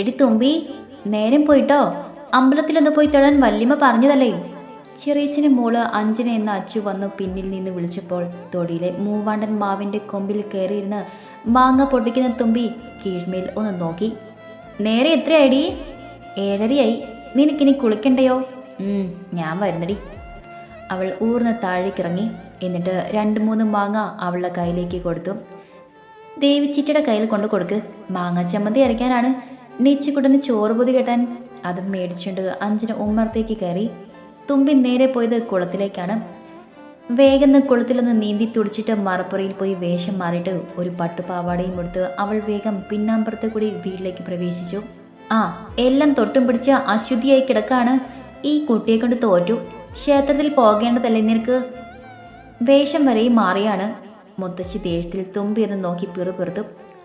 എടി തുമ്പി നേരം പോയിട്ടോ? അമ്പലത്തിലൊന്ന് പോയി തൊഴാൻ വല്യമ്മ പറഞ്ഞതല്ലേ? ചെറിയച്ഛന് മോൾ അഞ്ജന എന്ന അച്ചു വന്നു പിന്നിൽ നിന്ന് വിളിച്ചപ്പോൾ തൊടിയിലെ മൂവാണ്ടൻ മാവിന്റെ കൊമ്പിൽ കയറിയിരുന്ന് മാങ്ങ പൊട്ടിക്കുന്ന തുമ്പി കീഴ്മേൽ ഒന്ന് നോക്കി. നേരെ എത്രയായിടി ഏഴരയായി. നിനക്കിനി കുളിക്കണ്ടയോ? ഞാൻ വരുന്നടി. അവൾ ഊർന്ന് താഴേക്കിറങ്ങി. എന്നിട്ട് രണ്ട് മൂന്ന് മാങ്ങ അവളുടെ കയ്യിലേക്ക് കൊടുത്തു. ദേവിച്ചിറ്റയുടെ കയ്യിൽ കൊണ്ട് കൊടുക്ക് മാങ്ങ ചമ്മന്തി അരയ്ക്കാനാണ്. നീച്ചിക്കുട്ടന് ചോറ് പൊതി കെട്ടാൻ. അതും മേടിച്ചുകൊണ്ട് അഞ്ചിന് ഉമ്മറത്തേക്ക് കയറി. തുമ്പി നേരെ പോയത് കുളത്തിലേക്കാണ്. വേഗം കുളത്തിലൊന്ന് നീന്തി തുടിച്ചിട്ട് മറപ്പുറയിൽ പോയി വേഷം മാറിയിട്ട് ഒരു പട്ടുപാവാടയും എടുത്ത് അവൾ വേഗം പിന്നാമ്പുറത്തെ കൂടി വീട്ടിലേക്ക് പ്രവേശിച്ചു. ആ എല്ലാം തൊട്ടും പിടിച്ച് അശുദ്ധിയായി കിടക്കാണ്. ഈ കുട്ടിയെ കൊണ്ട് തോറ്റു. ക്ഷേത്രത്തിൽ പോകേണ്ടതല്ലേ നിനക്ക്? വേഷം വരെയും മാറിയാണ്. മുത്തശ്ശി ദേഷ്യത്തിൽ തുമ്പി എന്ന് നോക്കി പിറുപിറുത്തു.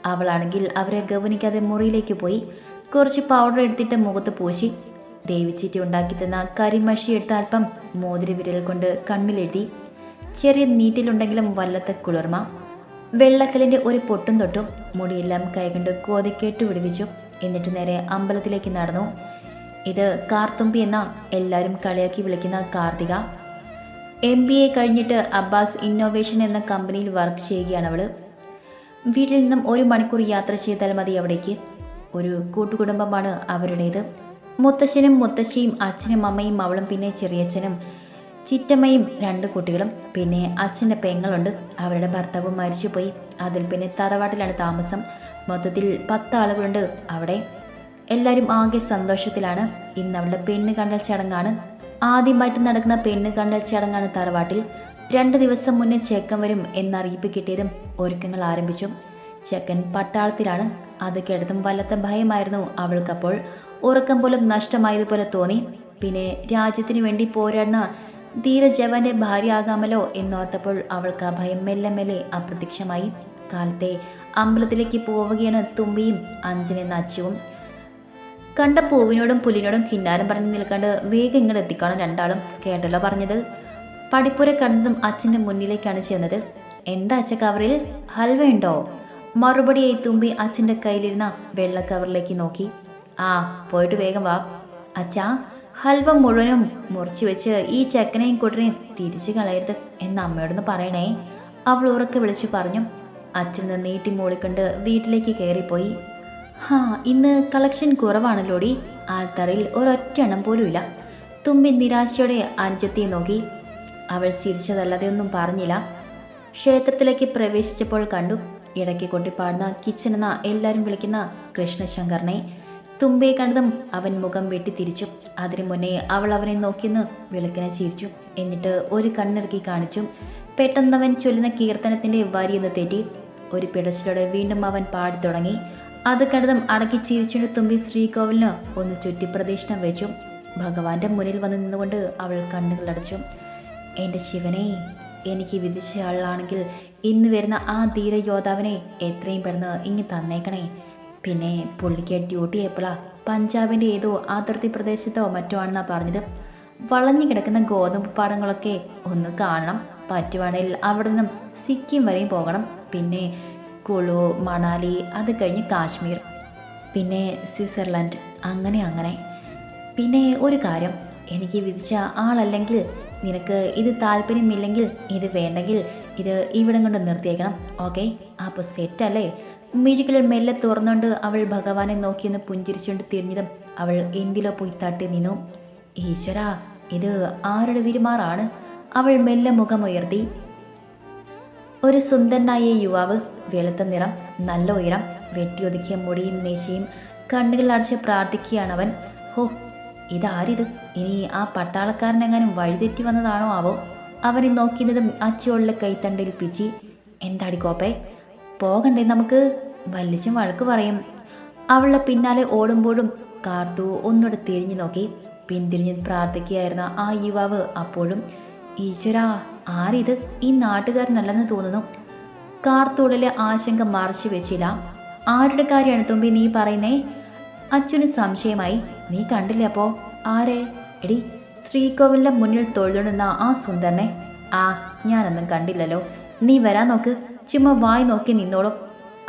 അവളാണെങ്കിൽ അവരെ ഗവനിക്കാതെ മുറിയിലേക്ക് പോയി കുറച്ച് പൗഡർ എടുത്തിട്ട് മുഖത്ത് പൂശി. ദേവിച്ചീറ്റി ഉണ്ടാക്കി തന്ന കരിമഷി എടുത്ത അല്പം മോതിര വിരൽ കൊണ്ട് കണ്ണിലെഴുതി ചെറിയ നീറ്റിലുണ്ടെങ്കിലും വല്ലത്ത കുളിർമ. വെള്ളക്കലിന്റെ ഒരു പൊട്ടും തൊട്ടും മുടിയെല്ലാം കൈകൊണ്ട് കോതിക്കേട്ട് വിടുവിച്ചു. എന്നിട്ട് നേരെ അമ്പലത്തിലേക്ക് നടന്നു. ഇത് കാർത്തുമ്പി എന്ന എല്ലാവരും കളിയാക്കി വിളിക്കുന്ന കാർത്തിക. എം ബി എ കഴിഞ്ഞിട്ട് അബ്ബാസ് ഇന്നോവേഷൻ എന്ന കമ്പനിയിൽ വർക്ക് ചെയ്യുകയാണ് അവൾ വീട്ടിൽ നിന്നും ഒരു മണിക്കൂർ യാത്ര ചെയ്താൽ മതി അവിടേക്ക്. ഒരു കൂട്ടുകുടുംബമാണ് അവരുടേത്. മുത്തശ്ശനും മുത്തശ്ശിയും അച്ഛനും അമ്മയും അവളും പിന്നെ ചെറിയച്ഛനും ചിറ്റമ്മയും രണ്ട് കുട്ടികളും. പിന്നെ അച്ഛന്റെ പെങ്ങളുണ്ട്. അവരുടെ ഭർത്താവ് മരിച്ചുപോയി. അതിൽ പിന്നെ തറവാട്ടിലാണ് താമസം. മൊത്തത്തിൽ പത്ത് ആളുകളുണ്ട് അവിടെ. എല്ലാവരും ആകെ സന്തോഷത്തിലാണ്. ഇന്ന് അവളുടെ പെണ്ണ് കണ്ടൽ ചടങ്ങാണ്. ആദ്യമായിട്ട് നടക്കുന്ന പെണ്ണ് കണ്ടൽ ചടങ്ങാണ് തറവാട്ടിൽ. രണ്ട് ദിവസം മുന്നേ ചെക്കൻ വരും എന്നറിയിപ്പ് കിട്ടിയതും ഒരുക്കങ്ങൾ ആരംഭിച്ചു. ചെക്കൻ പട്ടാളത്തിലാണ്. അത് കേട്ടതും വല്ലത്ത ഭയമായിരുന്നു അവൾക്കപ്പോൾ. ഉറക്കം പോലും നഷ്ടമായതുപോലെ തോന്നി. പിന്നെ രാജ്യത്തിന് വേണ്ടി പോരാടുന്ന ധീരജവാന്റെ ഭാര്യ ആകാമല്ലോ എന്നോർത്തപ്പോൾ അവൾക്ക് ആ ഭയം മെല്ലെ മെല്ലെ അപ്രത്യക്ഷമായി. കാലത്തെ അമ്പലത്തിലേക്ക് പോവുകയാണ് തുമ്പിയും അഞ്ജനെന്ന അച്ചുവും കണ്ട പൂവിനോടും പുലിനോടും കിന്നാരം പറഞ്ഞ് നിൽക്കാണ്ട് വേഗം ഇങ്ങോട്ട് എത്തിക്കണം രണ്ടാളും കേട്ടല്ലോ പറഞ്ഞത്. പടിപ്പുര കണ്ടതും അച്ഛന്റെ മുന്നിലേക്കാണ് ചെന്നത്. എന്താ അച്ഛ കവറിൽ? ഹൽവയുണ്ടോ മറുപടിയായി തുമ്പി അച്ഛന്റെ കയ്യിലിരുന്ന വെള്ള കവറിലേക്ക് നോക്കി. ആ പോയിട്ട് വേഗം വാ. അച്ഛാ ഹൽവ മുഴുവനും മുറിച്ചു വെച്ച് ഈ ചെക്കനെയും കൂട്ടനെയും തിരിച്ചു കളയരുത് എന്ന് അമ്മയോടൊന്ന് പറയണേ. അവൾ ഉറക്കെ വിളിച്ചു പറഞ്ഞു. അച്ഛൻ നീട്ടി മൂളിക്കൊണ്ട് വീട്ടിലേക്ക് കയറിപ്പോയി. ഹാ ഇന്ന് കളക്ഷൻ കുറവാണല്ലോടി. ആൾത്തറയിൽ ഒരൊറ്റ എണ്ണം പോലും ഇല്ല തുമ്പി നിരാശയോടെ അനുജത്തിയെ നോക്കി. അവൾ ചിരിച്ചതല്ലാതെ ഒന്നും പറഞ്ഞില്ല. ക്ഷേത്രത്തിലേക്ക് പ്രവേശിച്ചപ്പോൾ കണ്ടു. ഇടയ്ക്ക് കൊട്ടിപ്പാടുന്ന കിച്ചൻ എന്ന എല്ലാവരും വിളിക്കുന്ന കൃഷ്ണശങ്കറിനെ. തുമ്പയെ കണ്ടതും അവൻ മുഖം വെട്ടി തിരിച്ചു. അതിനു മുന്നേ അവൾ അവനെ നോക്കിയെന്ന് വിളക്കിനെ ചിരിച്ചു. എന്നിട്ട് ഒരു കണ്ണിറുക്കി കാണിച്ചു. പെട്ടെന്ന് അവൻ ചൊല്ലുന്ന കീർത്തനത്തിന്റെ വരിയൊന്ന് തെറ്റി. ഒരു പിടച്ചിലോടെ വീണ്ടും അവൻ പാടി തുടങ്ങി. അത് കണ്ടതും അടക്കി ചിരിച്ചുകൊണ്ട് തുമ്പി ശ്രീകോവിലിന് ഒന്ന് ചുറ്റിപ്രദക്ഷിണം വെച്ചു. ഭഗവാന്റെ മുന്നിൽ വന്ന് നിന്നുകൊണ്ട് അവൾ കണ്ണുകളടച്ചു എന്റെ ശിവനെ എനിക്ക് വിധിച്ച ആളാണെങ്കിൽ ഇന്ന് വരുന്ന ആ ധീരയോദ്ധാവിനെ എത്രയും പെട്ടെന്ന് ഇങ്ങ് തന്നേക്കണേ. പിന്നെ പുള്ളിക്ക് ഡ്യൂട്ടി എപ്പോഴാ പഞ്ചാബിന്റെ ഏതോ അതിർത്തി പ്രദേശത്തോ മറ്റോ ആണെന്നാ പറഞ്ഞത്. വളഞ്ഞു കിടക്കുന്ന ഗോതമ്പ് പാടങ്ങളൊക്കെ ഒന്ന് കാണണം. പറ്റുവാണെങ്കിൽ അവിടെ നിന്നും സിക്കിം വരെയും പോകണം. പിന്നെ കുളു മണാലി അത് കഴിഞ്ഞ് കാശ്മീർ. പിന്നെ സ്വിറ്റ്സർലൻഡ് അങ്ങനെ അങ്ങനെ. പിന്നെ ഒരു കാര്യം എനിക്ക് വിധിച്ച ആളല്ലെങ്കിൽ നിനക്ക് ഇത് താല്പര്യമില്ലെങ്കിൽ ഇത് വേണ്ടെങ്കിൽ ഇത് ഇവിടം കൊണ്ട് നിർത്തിയേക്കണം ഓക്കെ? അപ്പോൾ സെറ്റല്ലേ? മിഴികളിൽ മെല്ലെ തുറന്നുകൊണ്ട് അവൾ ഭഗവാനെ നോക്കിയൊന്ന് പുഞ്ചിരിച്ചുകൊണ്ട് തിരിഞ്ഞതും അവൾ എന്തിലോ പോയി തട്ടി നിന്നു. ഈശ്വര ഇത് ആരുടെ വിരുമാറാണ്? അവൾ മെല്ലെ മുഖമുയർത്തി. ഒരു സുന്ദരനായ യുവാവ് വെളുത്ത നിറം നല്ല ഉയരം വെട്ടിയൊതുക്കിയ മുടിയും മീശയും കണ്ണുകളിലടച്ച് പ്രാർത്ഥിക്കുകയാണ് അവൻ. ഹോ ഇതാരിത്? ഇനി ആ പട്ടാളക്കാരനെങ്ങാനും വഴിതെറ്റി വന്നതാണോ ആവോ? അവനെ നോക്കിയതും അച്ചുള്ള കൈത്തണ്ടയിൽ പിച്ചി. എന്താടി കോപ്പേ പോകണ്ടേ നമുക്ക്? വല്ലിച്ചും വഴക്ക് പറയും. അവളുടെ പിന്നാലെ ഓടുമ്പോഴും കാർത്തു ഒന്നുകൂടെ തിരിഞ്ഞു നോക്കി. പിന്തിരിഞ്ഞ് പ്രാർത്ഥിക്കുകയായിരുന്ന ആ യുവാവ് അപ്പോഴും ഈശ്വര ആരിത്? ഈ നാട്ടുകാരനല്ലെന്ന് തോന്നുന്നു. കാർത്തുള്ളിലെ ആശങ്ക മറച്ചു വെച്ചില്ല. ആരുടെ കാര്യമാണ് തുമ്പി നീ പറയുന്നേ? അച്ഛന് സംശയമായി. നീ കണ്ടില്ലേ അപ്പോ? ആരെ? എടി ശ്രീകോവിലിന്റെ മുന്നിൽ തൊഴിലുണ്ടെന്ന ആ സുന്ദരനെ ആ ഞാനൊന്നും കണ്ടില്ലല്ലോ. നീ വരാൻ നോക്ക്. ചുമ്മാ വായി നോക്കി നിന്നോളും.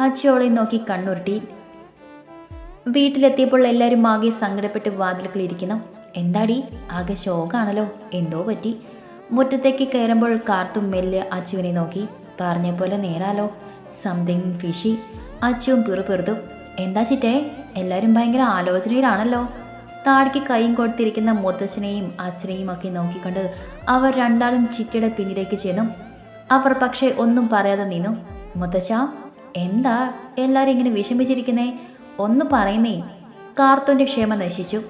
അച്ചോളെ നോക്കി കണ്ണുരുട്ടി. വീട്ടിലെത്തിയപ്പോൾ എല്ലാവരും ആകെ സങ്കടപ്പെട്ട് വാതിലുകളിരിക്കുന്നു എന്താടി? ആകെ ശോകാണല്ലോ. എന്തോ പറ്റി? മുറ്റത്തേക്ക് കയറുമ്പോൾ കാർത്തും മെല്ലെ അച്ചുവിനെ നോക്കി. പറഞ്ഞ പോലെ നേരാലോ. സംതിങ് ഫിഷി അച്ചുവും പിറുപിറുത്തു. എന്താ ചിറ്റേ? എല്ലാവരും ഭയങ്കര ആലോചനയിലാണല്ലോ. താടിക്ക് കൈയും കൊടുത്തിരിക്കുന്ന മുത്തച്ഛനെയും അച്ഛനെയും ഒക്കെ നോക്കിക്കൊണ്ട് അവർ രണ്ടാളും ചിറ്റയുടെ പിന്നിലേക്ക് ചെന്നു. അവർ പക്ഷേ ഒന്നും പറയാതെ നിന്നു. മുത്തച്ഛ എന്താ എല്ലാവരും ഇങ്ങനെ വിഷമിച്ചിരിക്കുന്നേ? ഒന്ന് പറയുന്നേ. കാർത്തോന്റെ ക്ഷേമം നശിച്ചു.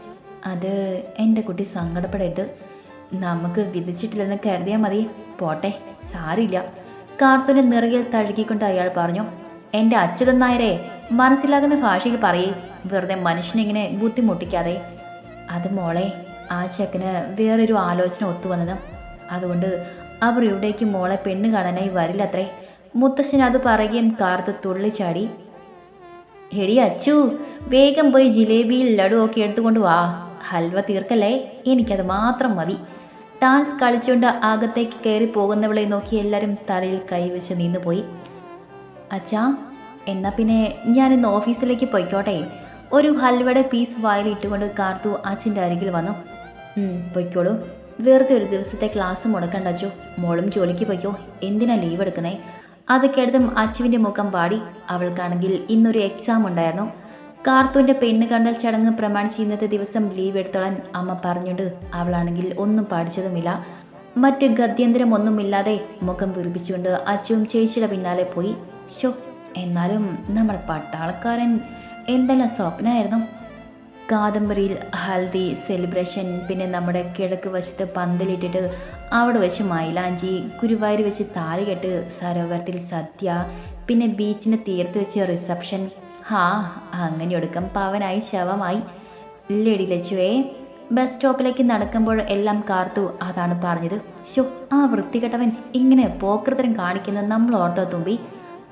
അത് എന്റെ കുട്ടി സങ്കടപ്പെടരുത്. നമുക്ക് വിധിച്ചിട്ടില്ലെന്ന് കരുതിയാൽ മതി. പോട്ടെ സാരില്ല കാർത്തൂന്റെ നിറകിൽ തഴുകിക്കൊണ്ട് അയാൾ പറഞ്ഞു എന്റെ അച്യുതൻ നായരെ മനസ്സിലാകുന്ന ഭാഷയിൽ പറയേ. വെറുതെ മനുഷ്യനിങ്ങനെ ബുദ്ധിമുട്ടിക്കാതെ. അത് മോളെ ആ ചെക്കന് വേറൊരു ആലോചന ഒത്തു വന്നത്. അതുകൊണ്ട് അവർ ഇവിടേക്ക് മോളെ പെണ്ണ് കാണാനായി വരില്ലത്രേ. മുത്തശ്ശൻ അത് പറയുകയും കാർത്ത് തുള്ളിച്ചാടി എടി അച്ചു വേഗം പോയി ജിലേബിയിൽ ലഡു ഒക്കെ എടുത്തുകൊണ്ട് വാ. ഹൽവ തീർക്കല്ലേ? എനിക്കത് മാത്രം മതി. ഡാൻസ് കളിച്ചുകൊണ്ട് അകത്തേക്ക് കയറി പോകുന്നവളെ നോക്കി എല്ലാവരും തലയിൽ കൈവച്ച് നിന്നുപോയി. അച്ഛാ എന്നാൽ പിന്നെ ഞാനിന്ന് ഓഫീസിലേക്ക് പോയിക്കോട്ടെ. ഒരു ഹൽവയുടെ പീസ് വായിലിട്ടുകൊണ്ട് കാർത്തു അച്ഛന്റെ അരികിൽ വന്നു. "ഉം, പൊയ്ക്കോളൂ. വെറുതെ ഒരു ദിവസത്തെ ക്ലാസ് മുടക്കണ്ട അച്ചു. മോളും ജോലിക്ക് പൊയ്ക്കോ. എന്തിനാ ലീവ് എടുക്കുന്നേ? അത് കേട്ടതും അച്ചുവിന്റെ മുഖം പാടി അവൾക്കാണെങ്കിൽ ഇന്നൊരു എക്സാം ഉണ്ടായിരുന്നു. കാർത്തുവിന്റെ പെണ്ണ് കണ്ടൽ ചടങ്ങ് പ്രമാണിച്ച് ഇന്നത്തെ ദിവസം ലീവ് എടുത്തോളാൻ അമ്മ പറഞ്ഞുകൊണ്ട് അവളാണെങ്കിൽ ഒന്നും പഠിച്ചതുമില്ല. മറ്റ് ഗത്യന്തരമൊന്നുമില്ലാതെ മുഖം വീർപ്പിച്ചുകൊണ്ട് അച്ചുവും ചേച്ചിയുടെ പിന്നാലെ പോയി. ഷോ എന്നാലും നമ്മുടെ പട്ടാളക്കാരൻ എന്തെല്ലാം സ്വപ്നമായിരുന്നു കാദംബരിയിൽ ഹൽദി സെലിബ്രേഷൻ പിന്നെ നമ്മുടെ കിഴക്ക് വശത്ത് പന്തലിട്ടിട്ട് അവിടെ വെച്ച് മൈലാഞ്ചി ഗുരുവായൂർ വെച്ച് താലികെട്ട് സരോവരത്തിൽ സദ്യ പിന്നെ ബീച്ചിന് തീർത്ത് വെച്ച് റിസപ്ഷൻ. ഹാ അങ്ങനെ ഒടുക്കം പവനായി ശവമായി. ലെഡി ലച്ചുവേ ബസ് സ്റ്റോപ്പിലേക്ക് നടക്കുമ്പോൾ എല്ലാം കാർത്തു അതാണ് പറഞ്ഞത്. ഷോ ആ വൃത്തികെട്ടവൻ ഇങ്ങനെ പോക്കൃതരം കാണിക്കുന്നത് നമ്മൾ ഓർത്തോ തുമ്പി?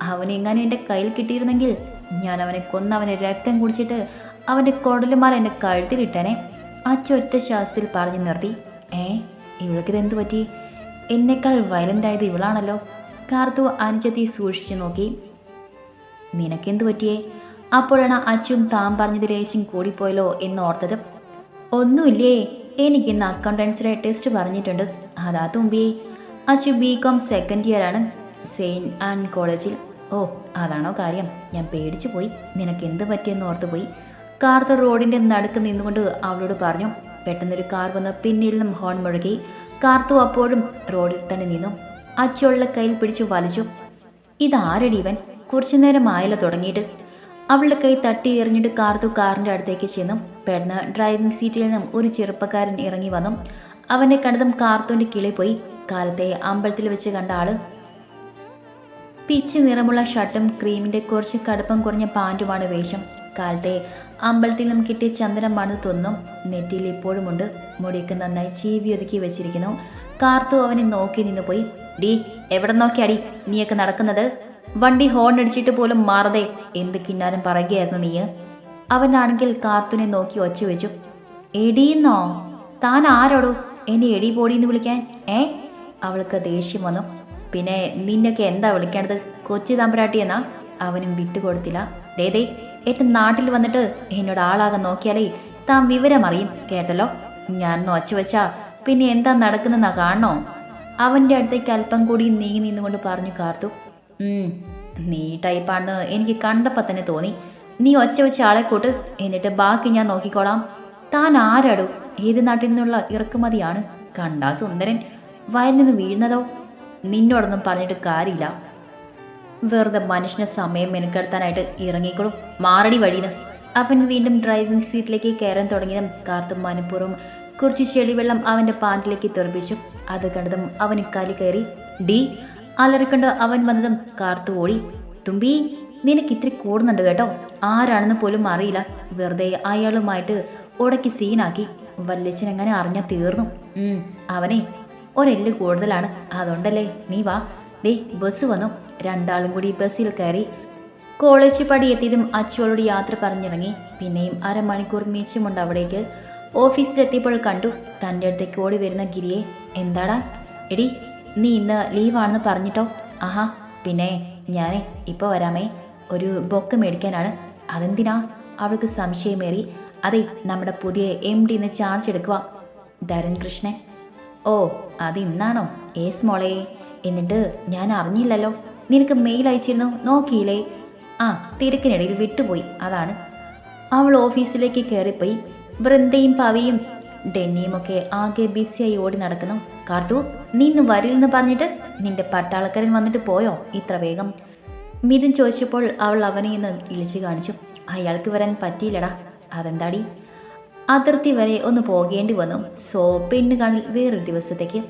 അവനെങ്ങാനും എന്റെ കയ്യിൽ കിട്ടിയിരുന്നെങ്കിൽ ഞാൻ അവനെ കൊന്ന് അവനെ രക്തം കുടിച്ചിട്ട് അവന്റെ കൊടലുമാല എന്റെ കഴുത്തിലിട്ടനെ. ആ ശാസ്ത്രത്തിൽ പറഞ്ഞു നിർത്തി ഏ ഇവൾക്ക് ഇതെന്ത് പറ്റി? എന്നേക്കാൾ വയലന്റായത് ഇവളാണല്ലോ. കാർത്തു അനുജത്തി സൂക്ഷിച്ചു നോക്കി. നിനക്കെന്ത് പറ്റിയേ? അപ്പോഴാണ് അച്ചും താൻ പറഞ്ഞത് ലേശം കൂടിപ്പോയല്ലോ എന്ന് ഓർത്തത്. ഒന്നുമില്ലേ? എനിക്ക് ഇന്ന് അക്കൗണ്ടൻസിലെ ടെസ്റ്റ് പറഞ്ഞിട്ടുണ്ട്. അതാ തുമ്പിയേ Achu B com second year ആണ്. സെയിന്റ് ആൻ കോളേജിൽ ഓ അതാണോ കാര്യം. ഞാൻ പേടിച്ചു പോയി. നിനക്ക് എന്ത് പറ്റിയെന്ന് ഓർത്ത് പോയി. കാർത്ത് റോഡിന്റെ നടുക്ക് നിന്നുകൊണ്ട് അവളോട് പറഞ്ഞു പെട്ടെന്നൊരു കാർ വന്ന് പിന്നിൽ നിന്നും ഹോൺ മുഴകി. കാർത്തു അപ്പോഴും റോഡിൽ തന്നെ നിന്നു. അച്ചുള്ള കയ്യിൽ പിടിച്ചു വലിച്ചു. ഇതാരടി ഇവൻ? കുറച്ചു നേരം ആയില്ല തുടങ്ങിയിട്ട്. അവളുടെ കൈ തട്ടി എറിഞ്ഞിട്ട് കാർത്തു കാറിന്റെ അടുത്തേക്ക് ചെന്നു. പെട്ടെന്ന് ഡ്രൈവിംഗ് സീറ്റിൽ നിന്നും ഒരു ചെറുപ്പക്കാരൻ ഇറങ്ങി വന്നു. അവനെ കണ്ടതും കാർത്തുവിന്റെ കിളി പോയി. കാലത്തെ അമ്പലത്തിൽ വെച്ച് കണ്ട ആൾ. പിച്ച് നിറമുള്ള ഷർട്ടും ക്രീമിന്റെ കുറച്ച് കടുപ്പം കുറഞ്ഞ പാന്റുമാണ് വേഷം. കാലത്തെ അമ്പലത്തിൽ നിന്നും കിട്ടിയ ചന്ദനമാണ് തോന്നും. നെറ്റിയിൽ ഇപ്പോഴുമുണ്ട്. മുടിയൊക്കെ നന്നായി ചീവി ഒതുക്കി വെച്ചിരിക്കുന്നു. കാർത്തു അവനെ നോക്കി നിന്ന് പോയി ഡി എവിടെ നോക്കിയാടി നീയൊക്കെ നടക്കുന്നത്? വണ്ടി ഹോൺ അടിച്ചിട്ട് പോലും മാറതെ എന്ത് കിന്നാലും പറയുകയായിരുന്നു നീ? അവനാണെങ്കിൽ കാർത്തുനെ നോക്കി ഒച്ച വെച്ചു. എടീന്നോ താൻ ആരോടോ? എന്നെ എടി പോടിന്ന് വിളിക്കാൻ ഏ? അവൾക്ക് ദേഷ്യം വന്നു. പിന്നെ നിന്നൊക്കെ എന്താ വിളിക്കേണ്ടത് കൊച്ചു തമ്പരാട്ടി എന്നാ? അവനും വിട്ടുകൊടുത്തില്ല. ദേദേ ഏറ്റവും നാട്ടിൽ വന്നിട്ട് എന്നോട് ആളാകാൻ നോക്കിയാലേ താൻ വിവരം അറിയും കേട്ടല്ലോ? ഞാൻ നോച്ചു വെച്ചാ പിന്നെ എന്താ നടക്കുന്നെന്നാ കാണണോ? അവന്റെ അടുത്തേക്ക് അല്പം കൂടി നീങ്ങി നിന്നുകൊണ്ട് പറഞ്ഞു കാർത്തു. "ഉം, നീ ടൈപ്പാണെന്ന് എനിക്ക് കണ്ടപ്പോൾ തന്നെ തോന്നി. നീ ഒച്ച വെച്ച ആളെ കൂട്ട് എന്നിട്ട് ബാക്കി ഞാൻ നോക്കിക്കോളാം. താൻ ആരാടോ? ഏത് നാട്ടിൽ നിന്നുള്ള ഇറക്കുമതിയാണ്? കണ്ടാ സുന്ദരൻ. വയലിൽ നിന്ന് വീഴുന്നതോ? നിന്നോടൊന്നും പറഞ്ഞിട്ട് കാര്യമില്ല. വെറുതെ മനുഷ്യനെ സമയം മെനക്കെടുത്താനായിട്ട് ഇറങ്ങിക്കോളും. മാറടി വഴിന്ന് അവൻ വീണ്ടും ഡ്രൈവിംഗ് സീറ്റിലേക്ക് കയറാൻ തുടങ്ങിയതും കാർത്തും മനഃപൂർവം കുറച്ച് ചെളിവെള്ളം അവന്റെ പാന്റിലേക്ക് തെറിപ്പിച്ചു. അത് കണ്ടതും അവന് കലി കയറി. ഡി അലറിക്കൊണ്ട് അവൻ വന്നതും കാർത്തു ഓടി. തുമ്പി നിനക്ക് ഇത്തിരി കൂടുന്നുണ്ട് കേട്ടോ. ആരാണെന്ന് പോലും അറിയില്ല. വെറുതെ അയാളുമായിട്ട് ഉടക്കി സീനാക്കി വല്യച്ഛനെങ്ങനെ അറിഞ്ഞാൽ തീർന്നു. അവനെ ഒരെല്ല് കൂടുതലാണ്. അതുകൊണ്ടല്ലേ? നീ വാ. ദേ ബസ് വന്നു. രണ്ടാളും കൂടി ബസ്സിൽ കയറി. കോളേജ് പടി എത്തിയതും അച്ചുവളോട് യാത്ര പറഞ്ഞിറങ്ങി. പിന്നെയും അരമണിക്കൂർ മീച്ചമുണ്ട് അവിടേക്ക്. ഓഫീസിലെത്തിയപ്പോൾ കണ്ടു തന്റെ അടുത്തേക്ക് ഓടി വരുന്ന ഗിരിയെ. എന്താടാ? എടി നീ ഇന്ന് ലീവാണെന്ന് പറഞ്ഞിട്ടോ? ആഹാ പിന്നെ ഞാനേ ഇപ്പോൾ വരാമേ. ഒരു ബൊക്ക മേടിക്കാനാണ്. അതെന്തിനാ? അവൾക്ക് സംശയമേറി. അതെ നമ്മുടെ പുതിയ എം ഡിന്ന് ചാർജ് എടുക്കുക ധരൻ കൃഷ്ണൻ ഓ അത് ഇന്നാണോ ഏസ് മോളെ എന്നിട്ട് ഞാൻ അറിഞ്ഞില്ലല്ലോ. നിനക്ക് മെയിൽ അയച്ചിരുന്നു നോക്കിയില്ലേ? ആ തിരക്കിനിടയിൽ വിട്ടുപോയി അതാണ്. അവൾ ഓഫീസിലേക്ക് കയറിപ്പോയി വൃന്ദയും പവിയും ഡെന്നിയും ഒക്കെ ആകെ ബിസിയായി ഓടി നടക്കുന്നു. കാർത്തു നീ ഇന്ന് വരില്ലെന്ന് പറഞ്ഞിട്ട് നിന്റെ പട്ടാളക്കാരൻ വന്നിട്ട് പോയോ? ഇത്ര വേഗം. മിഥുൻ ചോദിച്ചപ്പോൾ അവൾ അവനെ ഇന്ന് ഇളിച്ചു കാണിച്ചു. അയാൾക്ക് വരാൻ പറ്റിയില്ലടാ. അതെന്താടി? അതിർത്തി വരെ ഒന്ന് പോകേണ്ടി വന്നു. സോ പെണ്ണ് കാണിൽ വേറൊരു ദിവസത്തേക്ക്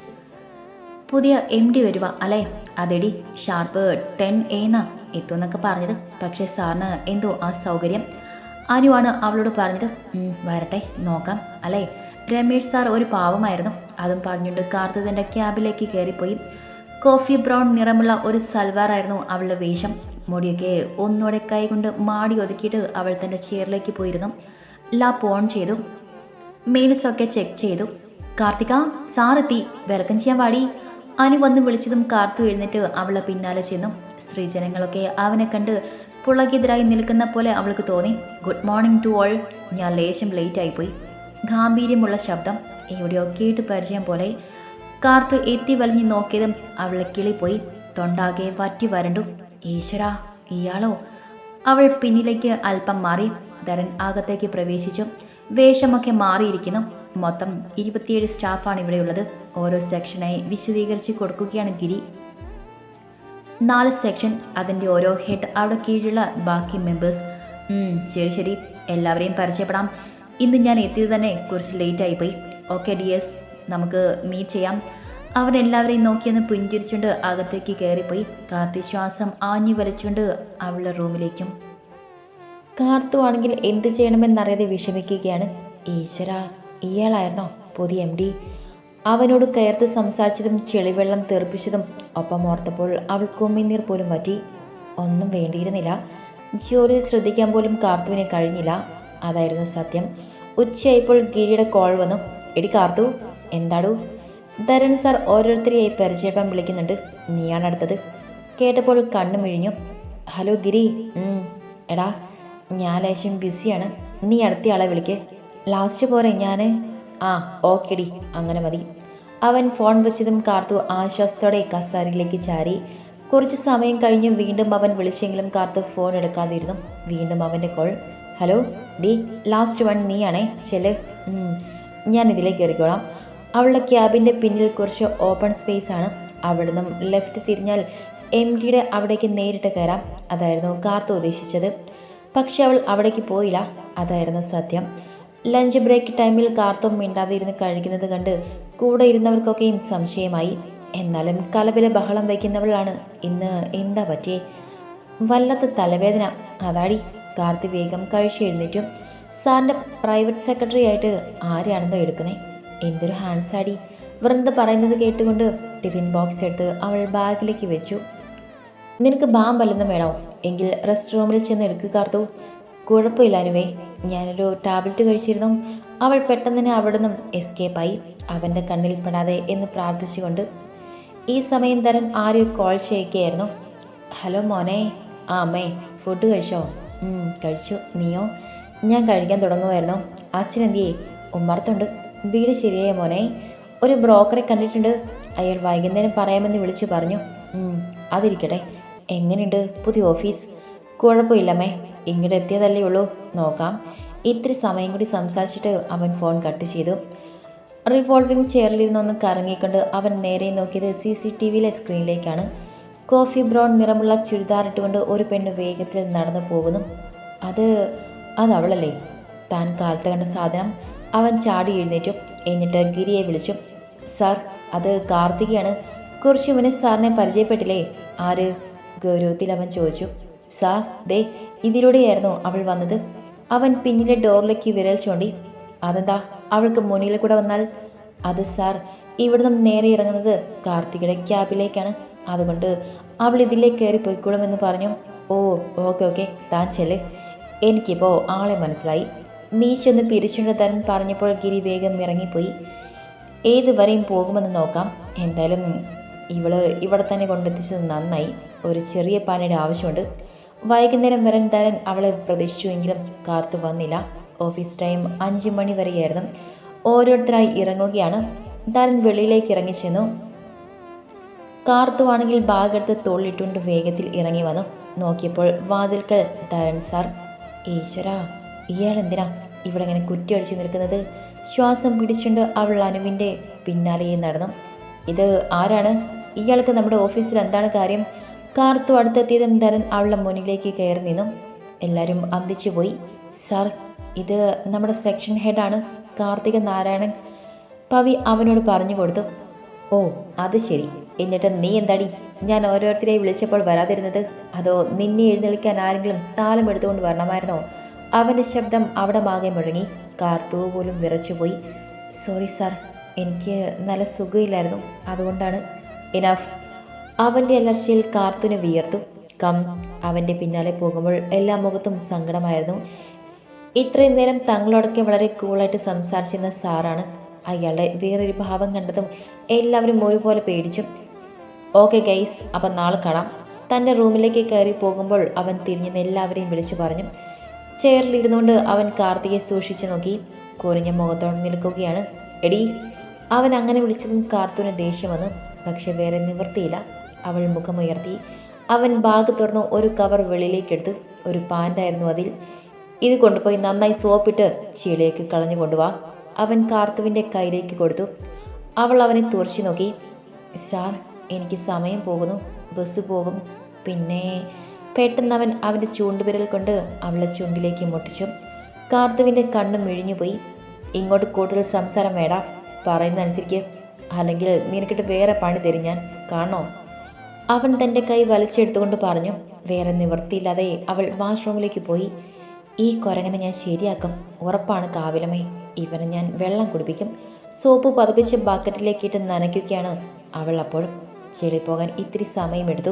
പുതിയ എം ഡി വരുക അല്ലേ? അതെടി ഷാർപ്പ് ടെൻ എന്നാ എത്തുമെന്നൊക്കെ പറഞ്ഞത്. പക്ഷേ സാറിന് എന്തോ ആ സൗകര്യം അനുവാണ് അവളോട് പറഞ്ഞത്. വരട്ടെ നോക്കാം അല്ലേ? രമേഷ് സാർ ഒരു പാവമായിരുന്നു. അതും പറഞ്ഞുകൊണ്ട് കാർത്തികന്റെ ക്യാബിലേക്ക് കയറിപ്പോയി. കോഫി ബ്രൗൺ നിറമുള്ള ഒരു സൽവാറായിരുന്നു അവളുടെ വേഷം. മുടിയൊക്കെ ഒന്നുകൂടെ കൈകൊണ്ട് മാടി ഒതുക്കിയിട്ട് അവൾ തന്റെ ചെയറിലേക്ക് പോയിരുന്നു. ലാപ്പ് ഓൺ ചെയ്തു. മെയിൽസൊക്കെ ചെക്ക് ചെയ്തു. കാർത്തിക സാറെത്തി വെൽക്കം ചെയ്യാൻ പാടി അനു വന്ന് വിളിച്ചതും കാർത്തു എഴുന്നേറ്റ് അവളെ പിന്നാലെ ചെന്നു. സ്ത്രീജനങ്ങളൊക്കെ അവനെ കണ്ട് പുളകിതരായി നിൽക്കുന്ന പോലെ അവൾക്ക് തോന്നി. ഗുഡ് മോർണിംഗ് ടു ഓൾ ഞാൻ ലേശം ലേറ്റ് ആയിപ്പോയി ഗാംഭീര്യമുള്ള ശബ്ദം എവിടെയോ കേട്ട് പരിചയം പോലെ കാർത്തു എത്തി വലിഞ്ഞു നോക്കിയതും അവളെ കിളിപ്പോയി തൊണ്ടാകെ വറ്റി വരണ്ടു. ഈശ്വര ഇയാളോ? അവൾ പിന്നിലേക്ക് അല്പം മാറി. ധരൻ അകത്തേക്ക് പ്രവേശിച്ചു വേഷമൊക്കെ മാറിയിരിക്കുന്നു. മൊത്തം ഇരുപത്തിയേഴ് സ്റ്റാഫാണ് ഇവിടെയുള്ളത്. ഓരോ സെക്ഷനായി വിശദീകരിച്ച് കൊടുക്കുകയാണ് ഗിരി. നാല് സെക്ഷൻ അതിന്റെ ഓരോ ഹെഡ് അവിടെ കീഴിലുള്ള ബാക്കി മെമ്പേഴ്സ്. ശരി ശരി. എല്ലാവരെയും പരിചയപ്പെടാം. ഇന്ന് ഞാൻ എത്തിയത് തന്നെ കുറച്ച് ലേറ്റ് ആയിപ്പോയി. ഓക്കെ ഡി എസ് നമുക്ക് മീറ്റ് ചെയ്യാം. അവരെല്ലാവരെയും നോക്കിയൊന്ന് പുഞ്ചിരിച്ചുകൊണ്ട് അകത്തേക്ക് കയറിപ്പോയി. കാത്തിശ്വാസം ആഞ്ഞു വലിച്ചുകൊണ്ട് അവളുടെ റൂമിലേക്കും കാർത്തു ആണെങ്കിൽ എന്ത് ചെയ്യണമെന്നറിയാതെ വിഷമിക്കുകയാണ്. ഈശ്വര ഇയാളായിരുന്നോ? പുതിയ എം ഡി. അവനോട് കയർത്ത് സംസാരിച്ചതും ചെളിവെള്ളം തെറിപ്പിച്ചതും ഒപ്പം ഓർത്തപ്പോൾ അവൾ കുമ്മിനീർ പോലും പറ്റി ഒന്നും വേണ്ടിയിരുന്നില്ല. ജോലി ശ്രദ്ധിക്കാൻ പോലും കാർത്തുവിനെ കഴിഞ്ഞില്ല. അതായിരുന്നു സത്യം. ഉച്ചയായപ്പോൾ ഗിരിയുടെ കോൾ വന്നു. എടി കാർത്തു എന്താടു? ധരൻ സാർ ഓരോരുത്തരെയായി പരിചയപ്പെടാൻ വിളിക്കുന്നുണ്ട്. നീയാണ് അടുത്തത്. കേട്ടപ്പോൾ കണ്ണു മിഴിഞ്ഞു ഹലോ ഗിരി. എടാ ഞാൻ ലേശം ബിസിയാണ്. നീ അടുത്ത അടുത്തയാളെ വിളിക്ക്. ലാസ്റ്റ് പോരെ ഞാൻ ആ ഓക്കെടി. അങ്ങനെ മതി. അവൻ ഫോൺ വെച്ചതും കാർത്തു ആശ്വാസത്തോടെ കസാരയിലേക്ക് ചാരി. കുറച്ച് സമയം കഴിഞ്ഞ് വീണ്ടും അവൻ വിളിച്ചെങ്കിലും കാർത്തു ഫോൺ എടുക്കാതിരുന്നു. വീണ്ടും അവന്റെ കോൾ. ഹലോ ഡി ലാസ്റ്റ് വൺ നീയാണേ. ചെൽ ഞാൻ ഇതിലേക്ക് കയറിക്കോളാം. അവളുടെ ക്യാബിന്റെ പിന്നിൽ കുറച്ച് ഓപ്പൺ സ്പേസ് ആണ്. അവിടെ നിന്നും ലെഫ്റ്റ് തിരിഞ്ഞാൽ എം ഡിയുടെ അവിടേക്ക് നേരിട്ട് കയറാം. അതായിരുന്നു കാർത്തു ഉദ്ദേശിച്ചത്. പക്ഷെ അവൾ അവിടേക്ക് പോയില്ല. അതായിരുന്നു സത്യം. ലഞ്ച് ബ്രേക്ക് ടൈമിൽ കാർത്തും മിണ്ടാതെ ഇരുന്ന് കഴിക്കുന്നത് കണ്ട് കൂടെ ഇരുന്നവർക്കൊക്കെയും സംശയമായി. എന്നാലും കലപില ബഹളം വയ്ക്കുന്നവളാണ് ഇന്ന് എന്താ പറ്റിയേ? വല്ലാത്ത തലവേദന. അതാടി കാർത്തി വേഗം കഴിച്ച് എഴുന്നേറ്റും. സാറിന്റെ പ്രൈവറ്റ് സെക്രട്ടറി ആയിട്ട് ആരെയാണെന്നോ എടുക്കുന്നേ? എന്തൊരു ഹാൻസാടി. വൃന്ദ പറയുന്നത് കേട്ടുകൊണ്ട് ടിഫിൻ ബോക്സ് എടുത്ത് അവൾ ബാഗിലേക്ക് വെച്ചു. നിനക്ക് ബാം വല്ലതും വേണോ? എങ്കിൽ റെസ്റ്റ് റൂമിൽ ചെന്ന് എടുക്കുക കാർത്തു. കുഴപ്പമില്ല അനുവേ. ഞാനൊരു ടാബ്ലറ്റ് കഴിച്ചിരുന്നു. അവൾ പെട്ടെന്ന് തന്നെ അവിടെ നിന്നും എസ്കേപ്പായി അവന്റെ കണ്ണിൽ പെടാതെ എന്ന് പ്രാർത്ഥിച്ചുകൊണ്ട് ഈ സമയം തരൻ ആരെയോ കോൾ ചെയ്യുകയായിരുന്നു. ഹലോ മോനെ. ആ അമ്മേ. ഫുഡ് കഴിച്ചോ? "ഉം, കഴിച്ചു. നീയോ? ഞാൻ കഴിക്കാൻ തുടങ്ങുമായിരുന്നു. അച്ഛൻ എന്തിയേ ഉമ്മർത്തുണ്ട് വീട് ശരിയായ മോനെ? ഒരു ബ്രോക്കറെ കണ്ടിട്ടുണ്ട്. അയാൾ വൈകുന്നേരം പറയാമെന്ന് വിളിച്ചു പറഞ്ഞു. "ഉം, അതിരിക്കട്ടെ. എങ്ങനെയുണ്ട് പുതിയ ഓഫീസ്? കുഴപ്പമില്ലമ്മേ. ഇങ്ങോട്ട് എത്തിയതല്ലേ ഉള്ളൂ. നോക്കാം. ഇത്തിരി സമയം കൂടി സംസാരിച്ചിട്ട് അവൻ ഫോൺ കട്ട് ചെയ്തു. റിവോൾവിംഗ് ചെയറിലിരുന്നൊന്ന് കറങ്ങിക്കൊണ്ട് അവൻ നേരെ നോക്കിയത് സി സി ടി വിയിലെ സ്ക്രീനിലേക്കാണ്. കോഫി ബ്രൗൺ നിറമുള്ള ചുരിദാർ ഇട്ടുകൊണ്ട് ഒരു പെണ്ണ് വേഗത്തിൽ നടന്നു പോകുന്നു. അത് അതവളല്ലേ താൻ കാലത്ത് കണ്ട സാധനം. അവൻ ചാടി എഴുന്നേറ്റു. എന്നിട്ട് ഗിരിയെ വിളിച്ചു. സാർ അത് കാർത്തികയാണ്. കുറച്ച് മുന്നേ സാറിനെ പരിചയപ്പെട്ടില്ലേ? ആര്? ഗൗരവത്തിൽ അവൻ ചോദിച്ചു സാർ ദേ ഇതിലൂടെയായിരുന്നു അവൾ വന്നത്. അവൻ പിന്നിലെ ഡോറിലേക്ക് വിരൽ ചൂണ്ടി അതെന്താ അവൾക്ക് മുന്നിൽ കൂടെ വന്നാൽ? അത് സാർ ഇവിടുന്ന് നേരെ ഇറങ്ങുന്നത് കാർത്തികയുടെ ക്യാബിലേക്കാണ്. അതുകൊണ്ട് അവൾ ഇതിലേക്ക് കയറി പോയിക്കോളുമെന്ന് പറഞ്ഞു. ഓ ഓക്കെ ഓക്കെ താൻ ചെല്ല്. എനിക്കിപ്പോൾ ആളെ മനസ്സിലായി. മീശൊന്ന് പിരിച്ചുകൊണ്ട് തരൻ പറഞ്ഞപ്പോൾ ഗിരി വേഗം ഇറങ്ങിപ്പോയി. ഏതുവരെയും പോകുമെന്ന് നോക്കാം. എന്തായാലും ഇവൾ ഇവിടെ തന്നെ കൊണ്ടെത്തിച്ചത് നന്നായി. ഒരു ചെറിയ പാനയുടെ ആവശ്യമുണ്ട്. വൈകുന്നേരം വരാൻ തരൻ അവളെ പ്രതീക്ഷിച്ചുവെങ്കിലും കാത്തു വന്നില്ല. ഓഫീസ് ടൈം അഞ്ച് മണി വരെയായിരുന്നു. ഓരോരുത്തരായി ഇറങ്ങുകയാണ്. തരൻ വെളിയിലേക്ക് ഇറങ്ങി ചെന്നു. കാർത്തുവാണെങ്കിൽ ബാഗെടുത്ത് തോളിട്ടുകൊണ്ട് വേഗത്തിൽ ഇറങ്ങി വന്നു. നോക്കിയപ്പോൾ വാതിൽക്കൽ തരൺ സാർ ഈശ്വര ഇയാൾ എന്തിനാ ഇവിടെ ഇങ്ങനെ കുറ്റിയടിച്ച് നിൽക്കുന്നത്? ശ്വാസം പിടിച്ചുകൊണ്ട് അവൾ അനുവിന്റെ പിന്നാലെയും നടന്നു. ഇത് ആരാണ്? ഇയാൾക്ക് നമ്മുടെ ഓഫീസിൽ എന്താണ് കാര്യം? കാർത്തു അടുത്തെത്തിയതും ധരൻ അവളുടെ മുന്നിലേക്ക് കയറി നിന്നു. എല്ലാവരും അന്തിച്ചു പോയി. സാർ ഇത് നമ്മുടെ സെക്ഷൻ ഹെഡാണ് കാർത്തിക നാരായണൻ. പവി അവനോട് പറഞ്ഞു കൊടുത്തു. ഓ അത് ശരി. എന്നിട്ട് നീ എന്താടി? ഞാൻ ഓരോരുത്തരെ വിളിച്ചപ്പോൾ വരാതിരുന്നത്? അതോ നിന്നെ എഴുന്നേൽക്കാൻ ആരെങ്കിലും താളം എടുത്തുകൊണ്ട് വരണമായിരുന്നോ? അവന്റെ ശബ്ദം അവിടെ മാകെ മുഴങ്ങി. കാർത്തു പോലും വിറച്ചുപോയി. സോറി സാർ എനിക്ക് നല്ല സുഖമില്ലായിരുന്നു. അതുകൊണ്ടാണ്. ഇനഫ് അവന്റെ അലർച്ചയിൽ കാർത്തുന് വിയർത്തു. കം അവന്റെ പിന്നാലെ പോകുമ്പോൾ എല്ലാ മുഖത്തും സങ്കടമായിരുന്നു. ഇത്രയും നേരം തങ്ങളോടൊക്കെ വളരെ കൂളായിട്ട് സംസാരിച്ചിരുന്ന സാറാണ് അയാളുടെ വേറൊരു ഭാവം കണ്ടതും എല്ലാവരും ഒരുപോലെ പേടിച്ചു. ഓക്കെ ഗൈസ് അപ്പം നാളെ കാണാം. തന്റെ റൂമിലേക്ക് കയറി പോകുമ്പോൾ അവൻ തിരിഞ്ഞ് എല്ലാവരെയും വിളിച്ചു പറഞ്ഞു. ചെയറിലിരുന്നുകൊണ്ട് അവൻ കാർത്തികയെ സൂക്ഷിച്ചു നോക്കി. കുറിഞ്ഞ മുഖത്തോടെ നിൽക്കുകയാണ്. എടി അവൻ അങ്ങനെ വിളിച്ചതും കാർത്തുവിന് ദേഷ്യം വന്നു. പക്ഷെ വേറെ നിവൃത്തിയില്ല. അവൾ മുഖമുയർത്തി. അവൻ ബാഗ് തുറന്ന് ഒരു കവർ വെളിയിലേക്കെടുത്തു ഒരു പാന്റായിരുന്നു അതിൽ. ഇത് കൊണ്ടുപോയി നന്നായി സോപ്പിട്ട് ചീളയേക്ക് കളഞ്ഞു കൊണ്ടുവാ. അവൻ കാർത്തുവിന്റെ കയ്യിലേക്ക് കൊടുത്തു. അവൾ അവനെ തുറച്ചു നോക്കി. സാർ എനിക്ക് സമയം പോകുന്നു. ബസ് പോകും. പിന്നെ പെട്ടെന്ന് അവൻ അവന്റെ ചൂണ്ടുവിരൽ കൊണ്ട് അവളെ ചുണ്ടിലേക്ക് മുട്ടിച്ചു. കാർത്തുവിന്റെ കണ്ണ് മിഴിഞ്ഞുപോയി. ഇങ്ങോട്ട് കൂടുതൽ സംസാരം വേണ്ട. പറയുന്നതനുസരിക്ക് അല്ലെങ്കിൽ നിനക്കിട്ട് വേറെ പണി തരും ഞാൻ. കാണോ അവൻ തന്റെ കൈ വലിച്ചെടുത്തുകൊണ്ട് പറഞ്ഞു വേറെ നിവൃത്തിയില്ലാതെ അവൾ വാഷ്റൂമിലേക്ക് പോയി. ഈ കുരങ്ങനെ ഞാൻ ശരിയാക്കും. ഉറപ്പാണ് കാവിലമേ ഇവനെ ഞാൻ വെള്ളം കുടിപ്പിക്കും. സോപ്പ് പതപ്പിച്ച് ബക്കറ്റിലേക്കിട്ട് നനയ്ക്കുകയാണ് അവൾ അപ്പോൾ. ചെളി പോകാൻ ഇത്തിരി സമയമെടുത്തു.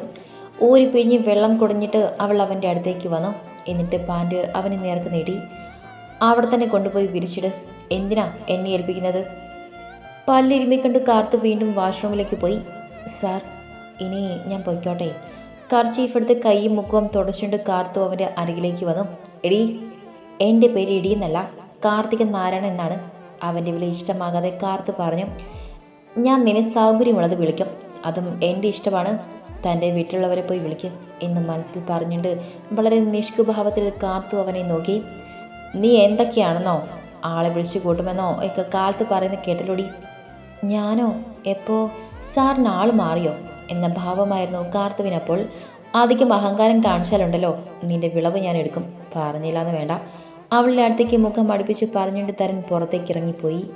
ഊരി പിഴിഞ്ഞ് വെള്ളം കുടഞ്ഞിട്ട് അവൾ അവന്റെ അടുത്തേക്ക് വന്നു. എന്നിട്ട് പാന്റ് അവന് നേർക്ക് നേടി. അവിടെ തന്നെ കൊണ്ടുപോയി വിരിച്ചിട്. എന്തിനാ എന്നെ ഏൽപ്പിക്കുന്നത്? പല്ലിരുമിക്കൊണ്ട് കാർത്ത് വീണ്ടും വാഷ്റൂമിലേക്ക് പോയി. സാർ ഇനി ഞാൻ പൊയ്ക്കോട്ടെ. കർച്ചീഫ് എടുത്ത് കൈയും മുക്കവും തുടച്ചുകൊണ്ട് കാർത്തു അവന്റെ അരികിലേക്ക് വന്നു. എടി എന്റെ പേര് ഇടിയെന്നല്ല കാർത്തിക നാരായണൻ എന്നാണ് അവന്റെ വിളി ഇഷ്ടമാകാതെ കാർത്തു പറഞ്ഞു. ഞാൻ നിന്നെ സൗകര്യമുള്ളത് വിളിക്കും. അതും എന്റെ ഇഷ്ടമാണ്. തന്റെ വീട്ടിലുള്ളവരെ പോയി വിളിക്കും എന്ന് മനസ്സിൽ പറഞ്ഞുകൊണ്ട് വളരെ നിഷ്കുഭാവത്തിൽ കാർത്തു അവനെ നോക്കി. നീ എന്തൊക്കെയാണെന്നോ? ആളെ വിളിച്ചു കൂട്ടുമെന്നോ? ഒക്കെ കാലത്ത് പറയുന്ന കേട്ടലോടി ഞാനോ? എപ്പോ? സാറിന് ആൾ മാറിയോ? എന്ന ഭാവമായിരുന്നു കാർത്തുവിനപ്പോൾ. ആദ്യം അഹങ്കാരം കാണിച്ചാലുണ്ടല്ലോ നിന്റെ വിളവ് ഞാൻ എടുക്കും. പറഞ്ഞില്ലാന്ന് വേണ്ട. അവളുടെ അടുത്തേക്ക് മുഖം അടുപ്പിച്ച് പറഞ്ഞുകൊണ്ട് തരൻ പുറത്തേക്ക് ഇറങ്ങിപ്പോയി.